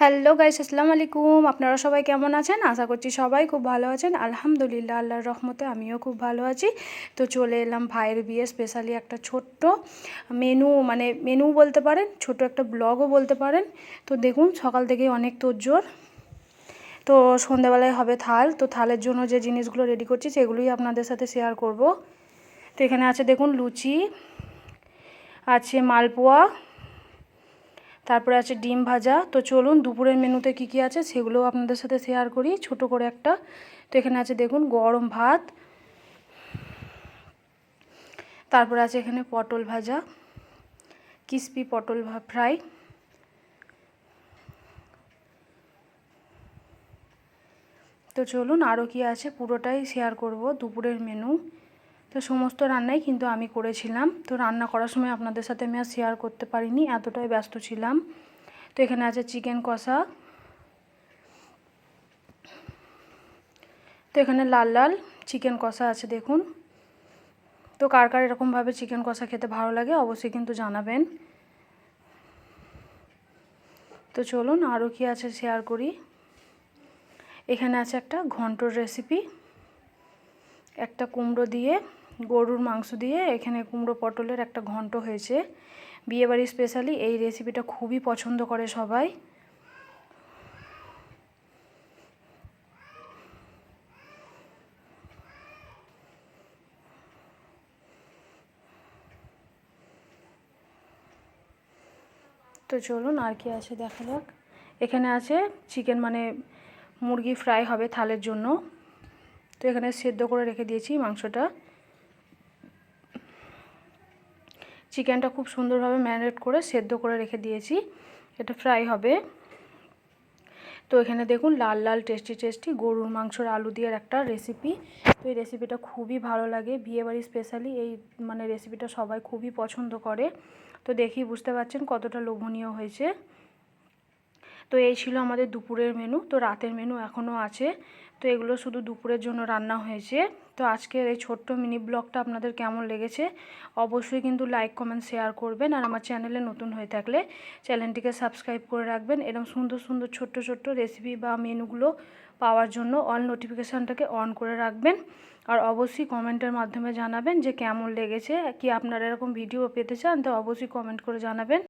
Hello guys, আসসালামু আলাইকুম। আপনারা সবাই কেমন আছেন? আশা করছি সবাই খুব ভালো আছেন। আলহামদুলিল্লাহ, আল্লাহর রহমতে আমিও খুব ভালো আছি। তো চলে এলাম ভাইয়ের বিয়ে স্পেশালি একটা ছোট্ট মেনু মানে মেনু বলতে পারেন ছোট একটা ব্লগও বলতে পারেন। তো দেখুন, সকাল থেকে অনেক তোরজোর। তো সন্ধ্যাবেলায় হবে থাল, তো থালের জন্য যে জিনিসগুলো রেডি করছি, সেগুলোই আপনাদের সাথে শেয়ার করব। তো এখানে আছে, দেখুন, লুচি, আছে মালপোয়া তারপরে আছে ডিম ভাজা। তো চলুন দুপুরের মেনুতে কি কি আছে সেগুলোও আপনাদের সাথে শেয়ার করি। ছোট করে একটা। তো এখানে আছে দেখুন গরম ভাত। তারপরে আছে এখানে পটল ভাজা। কিসপি পটল ফ্রাই তো চলুন আরও কি আছে পুরোটাই শেয়ার করব দুপুরের মেনু তো সমস্ত রান্নাই কিন্তু আমি করেছিলাম। তো রান্না করার সময় আপনাদের সাথে আমি আর শেয়ার করতে পারিনি, এতটাই ব্যস্ত ছিলাম। তো এখানে আছে চিকেন কষা। তো এখানে লাল লাল চিকেন কষা আছে দেখুন। তো কার কার এরকমভাবে চিকেন কষা খেতে ভালো লাগে অবশ্যই কিন্তু জানাবেন। তো চলুন আরও কি আছে শেয়ার করি। এখানে আছে একটা ঘন্টর রেসিপি একটা কুমড়ো দিয়ে গরুর মাংস দিয়ে এখানে কুমড়ো পটলের একটা ঘন্ট হয়েছে। বিয়েবাড়ি স্পেশালি এই রেসিপিটা খুবই পছন্দ করে সবাই। তো চলুন আর কি আছে দেখা যাক। এখানে আছে চিকেন মানে মুরগি ফ্রাই হবে থালের জন্য। তো এখানে সেদ্ধ করে রেখে দিয়েছি মাংসটা। চিকেনটা খুব সুন্দরভাবে ম্যারিনেট করে সেদ্ধ করে রেখে দিয়েছি। এটা ফ্রাই হবে। তো এখানে দেখুন লাল লাল, টেস্টি টেস্টি গরুর মাংসর আলু দিয়ে একটা রেসিপি তো এই রেসিপিটা খুবই ভালো লাগে। বিয়েবাড়ি স্পেশালি এই মানে রেসিপিটা সবাই খুবই পছন্দ করে। তো দেখি, বুঝতে পারছেন কতটা লোভনীয় হয়েছে। তো এই ছিল আমাদের দুপুরের মেনু তো রাতের মেনু এখনও আছে। তো এগুলো শুধু দুপুরের জন্য রান্না হয়েছে। তো আজকের এই ছোট্ট মিনি ব্লগটা আপনাদের কেমন লেগেছে, অবশ্যই কিন্তু লাইক কমেন্ট শেয়ার করবেন। আর আমার চ্যানেলে নতুন হয়ে থাকলে চ্যানেলটিকে সাবস্ক্রাইব করে রাখবেন। এরকম সুন্দর সুন্দর, ছোট্ট ছোট্ট রেসিপি বা মেনুগুলো পাওয়ার জন্য অল নোটিফিকেশানটাকে অন করে রাখবেন। আর অবশ্যই কমেন্টের মাধ্যমে জানাবেন যে কেমন লেগেছে, কি আপনারা এরকম ভিডিও পেতে চান, তো অবশ্যই কমেন্ট করে জানাবেন।